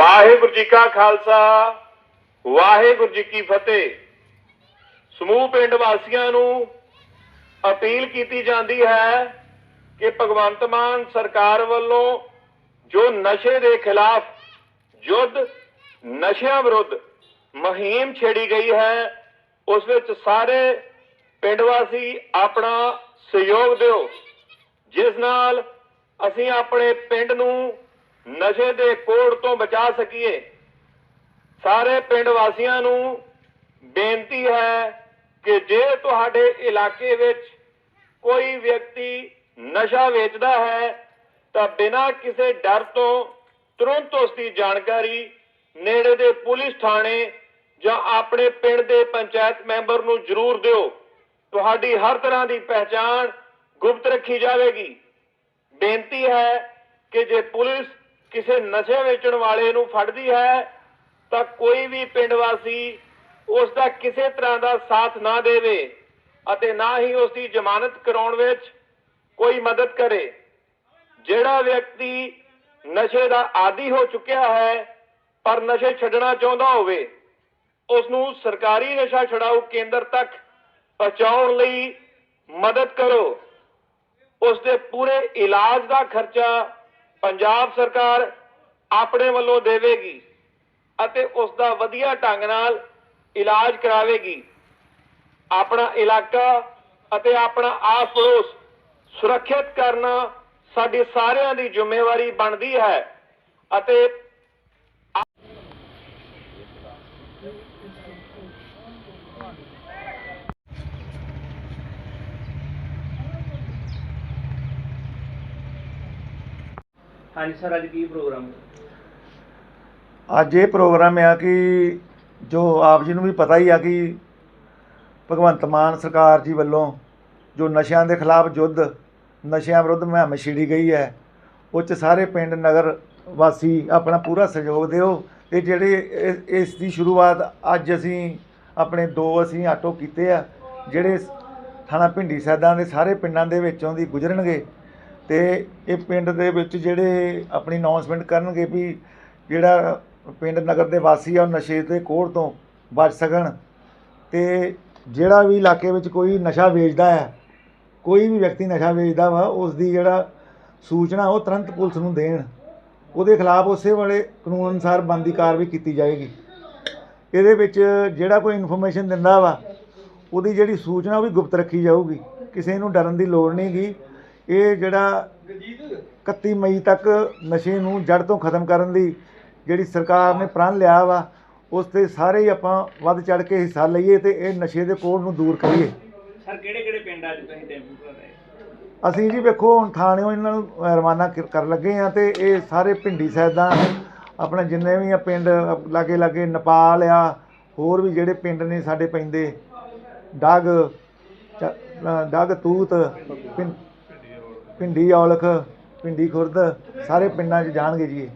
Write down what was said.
ਵਾਹਿਗੁਰੂ ਜੀ ਕਾ ਖਾਲਸਾ, ਵਾਹਿਗੁਰੂ ਜੀ ਕੀ ਫਤਿਹ। ਸਮੂਹ ਪਿੰਡ ਵਾਸੀਆਂ ਨੂੰ ਅਪੀਲ ਕੀਤੀ ਜਾਂਦੀ ਹੈ ਕਿ ਭਗਵੰਤ ਮਾਨ ਸਰਕਾਰ ਵੱਲੋਂ ਜੋ ਨਸ਼ੇ ਦੇ ਖਿਲਾਫ ਯੁੱਧ, ਨਸ਼ਿਆਂ ਵਿਰੁੱਧ ਮੁਹਿੰਮ ਛੇੜੀ ਗਈ ਹੈ, ਉਸ ਵਿੱਚ ਸਾਰੇ ਪਿੰਡ ਵਾਸੀ ਆਪਣਾ ਸਹਿਯੋਗ ਦਿਓ। ਜਿਸ ਨਾਲ ਅਸੀਂ ਆਪਣੇ ਪਿੰਡ ਨੂੰ ਨਸ਼ੇ ਦੇ ਕੋੜ ਤੋਂ ਬਚਾ ਸਕੀਏ। ਸਾਰੇ ਪਿੰਡ ਵਾਸੀਆਂ ਨੂੰ ਬੇਨਤੀ ਹੈ ਕਿ ਜੇ ਤੁਹਾਡੇ ਇਲਾਕੇ ਵਿੱਚ ਕੋਈ ਵਿਅਕਤੀ ਨਸ਼ਾ ਵੇਚਦਾ ਹੈ, ਤਾਂ ਬਿਨਾਂ ਕਿਸੇ ਡਰ ਤੋਂ ਤੁਰੰਤ ਉਸ ਦੀ ਜਾਣਕਾਰੀ ਨੇੜੇ ਦੇ ਪੁਲਿਸ ਥਾਣੇ ਜਾਂ ਆਪਣੇ ਪਿੰਡ ਦੇ ਪੰਚਾਇਤ ਮੈਂਬਰ ਨੂੰ ਜ਼ਰੂਰ ਦਿਓ। ਤੁਹਾਡੀ ਹਰ ਤਰ੍ਹਾਂ ਦੀ ਪਹਿਚਾਣ ਗੁਪਤ ਰੱਖੀ ਜਾਵੇਗੀ। ਬੇਨਤੀ ਹੈ ਕਿ ਜੇ ਪੁਲਿਸ ਕਿਸੇ ਨਸ਼ੇ ਵੇਚਣ ਵਾਲੇ ਨੂੰ ਫੜਦੀ ਹੈ, ਤਾਂ ਕੋਈ ਵੀ ਪਿੰਡ ਵਾਸੀ ਉਸ ਦਾ ਕਿਸੇ ਤਰ੍ਹਾਂ ਦਾ ਸਾਥ ਨਾ ਦੇਵੇ ਅਤੇ ਨਾ ਹੀ ਉਸ ਦੀ ਜ਼ਮਾਨਤ ਕਰਾਉਣ ਵਿੱਚ ਕੋਈ ਮਦਦ ਕਰੇ। ਜਿਹੜਾ ਵਿਅਕਤੀ ਨਸ਼ੇ ਦਾ ਆਦੀ ਹੋ ਚੁੱਕਿਆ ਹੈ, ਪਰ ਨਸ਼ੇ ਛੱਡਣਾ ਚਾਹੁੰਦਾ ਹੋਵੇ, ਉਸ ਨੂੰ ਸਰਕਾਰੀ ਨਸ਼ਾ ਛਡਾਊ ਕੇਂਦਰ ਤੱਕ ਪਹੁੰਚਾਉਣ ਲਈ ਮਦਦ ਕਰੋ। ਉਸ ਦੇ ਪੂਰੇ ਇਲਾਜ ਦਾ ਖਰਚਾ ਪੰਜਾਬ ਸਰਕਾਰ ਆਪਣੇ ਵੱਲੋਂ ਦੇਵੇਗੀ ਅਤੇ ਉਸ ਦਾ ਵਧੀਆ ਢੰਗ ਨਾਲ ਇਲਾਜ ਕਰਾਵੇਗੀ। ਆਪਣਾ ਇਲਾਕਾ ਅਤੇ ਆਪਣਾ ਆਸ ਪੜੋਸ ਸੁਰੱਖਿਅਤ ਕਰਨਾ ਸਾਡੀ ਸਾਰਿਆਂ ਦੀ ਜ਼ਿੰਮੇਵਾਰੀ ਬਣਦੀ ਹੈ ਅਤੇ ਹਾਂਜੀ ਸਰ, ਅੱਜ ਕੀ ਪ੍ਰੋਗਰਾਮ ਅੱਜ ਇਹ ਪ੍ਰੋਗਰਾਮ ਆ ਕਿ ਜੋ ਆਪ ਜੀ ਨੂੰ ਵੀ ਪਤਾ ਹੀ ਆ ਕਿ ਭਗਵੰਤ ਮਾਨ ਸਰਕਾਰ ਜੀ ਵੱਲੋਂ ਜੋ ਨਸ਼ਿਆਂ ਦੇ ਖਿਲਾਫ ਯੁੱਧ, ਨਸ਼ਿਆਂ ਵਿਰੁੱਧ ਮੁਹਿੰਮ ਛਿੜੀ ਗਈ ਹੈ, ਉਹ 'ਚ ਸਾਰੇ ਪਿੰਡ, ਨਗਰ ਵਾਸੀ ਆਪਣਾ ਪੂਰਾ ਸਹਿਯੋਗ ਦਿਓ ਤੇ ਜਿਹੜੇ ਇਸ- ਇਸ ਦੀ ਸ਼ੁਰੂਆਤ ਅੱਜ ਅਸੀਂ ਆਪਣੇ ਦੋ ਅਸੀਂ ਆਟੋ ਕੀਤੇ ਆ, ਜਿਹੜੇ ਥਾਣਾ ਭਿੰਡੀ ਸਾਹਿਬਾਂ ਦੇ ਸਾਰੇ ਪਿੰਡਾਂ ਦੇ ਵਿੱਚੋਂ ਦੀ ਗੁਜ਼ਰਨਗੇ ਅਤੇ ਇਹ ਪਿੰਡ ਦੇ ਵਿੱਚ ਜਿਹੜੇ ਆਪਣੀ ਅਨਾਊਂਸਮੈਂਟ ਕਰਨਗੇ ਵੀ ਜਿਹੜਾ ਪਿੰਡ ਨਗਰ ਦੇ ਵਾਸੀ ਆ, ਉਹ ਨਸ਼ੇ ਦੇ ਕੋੜ ਤੋਂ ਬਚ ਸਕਣ ਅਤੇ ਜਿਹੜਾ ਵੀ ਇਲਾਕੇ ਵਿੱਚ ਕੋਈ ਨਸ਼ਾ ਵੇਚਦਾ ਹੈ, ਕੋਈ ਵੀ ਵਿਅਕਤੀ ਨਸ਼ਾ ਵੇਚਦਾ ਵਾ ਉਸ ਦੀ ਜਿਹੜਾ ਸੂਚਨਾ ਉਹ ਤੁਰੰਤ ਪੁਲਿਸ ਨੂੰ ਦੇਣ। ਉਹਦੇ ਖਿਲਾਫ ਉਸੇ ਵੇਲੇ ਕਾਨੂੰਨ ਅਨੁਸਾਰ ਬਣਦੀ ਕਾਰਵਾਈ ਕੀਤੀ ਜਾਏਗੀ। ਇਹਦੇ ਵਿੱਚ ਜਿਹੜਾ ਕੋਈ ਇਨਫੋਰਮੇਸ਼ਨ ਦਿੰਦਾ ਵਾ, ਉਹਦੀ ਜਿਹੜੀ ਸੂਚਨਾ ਉਹ ਵੀ ਗੁਪਤ ਰੱਖੀ ਜਾਊਗੀ। ਕਿਸੇ ਨੂੰ ਡਰਨ ਦੀ ਲੋੜ ਨਹੀਂਗੀ ਇਹ ਜਿਹੜਾ 31 ਮਈ ਤੱਕ ਨਸ਼ੇ ਨੂੰ ਜੜ ਤੋਂ ਖਤਮ ਕਰਨ ਦੀ ਜਿਹੜੀ ਸਰਕਾਰ ਨੇ ਪ੍ਰਣ ਲਿਆ ਵਾ ਉਸ ਤੇ ਸਾਰੇ ਹੀ ਆਪਾਂ ਵੱਧ ਚੜ ਕੇ ਹਿੱਸਾ ਲਈਏ ਤੇ ਇਹ ਨਸ਼ੇ ਦੇ ਕੋੜ ਨੂੰ ਦੂਰ ਕਰੀਏ। ਸਰ ਕਿਹੜੇ ਕਿਹੜੇ ਪਿੰਡ ਅੱਜ ਤੁਸੀਂ ਟੈਂਪੂ ਰਹੇ ਅਸੀਂ ਜੀ ਵੇਖੋ ਹੁਣ ਥਾਣਿਓਂ ਇਹਨਾਂ ਨੂੰ ਰਵਾਨਾ ਕਰ- ਕਰਨ ਲੱਗੇ ਆ ਤੇ ਇਹ ਸਾਰੇ ਭਿੰਡੀ ਸੈਦਾਂ ਆਪਣਾ ਜਿੰਨੇ ਵੀ ਆ ਪਿੰਡ ਲਾਗੇ ਲਾਗੇ ਨੇਪਾਲ ਆ ਹੋਰ ਵੀ ਜਿਹੜੇ ਪਿੰਡ ਨੇ ਸਾਡੇ ਪੈਂਦੇ ਡਗ ਚ- ਡਗ ਤੂਤ ਭਿੰਡੀ ਔਲਖ ਭਿੰਡੀ ਖੁਰਦ ਸਾਰੇ ਪਿੰਡਾਂ 'ਚ ਜਾਣਗੇ ਜੀ ਇਹ।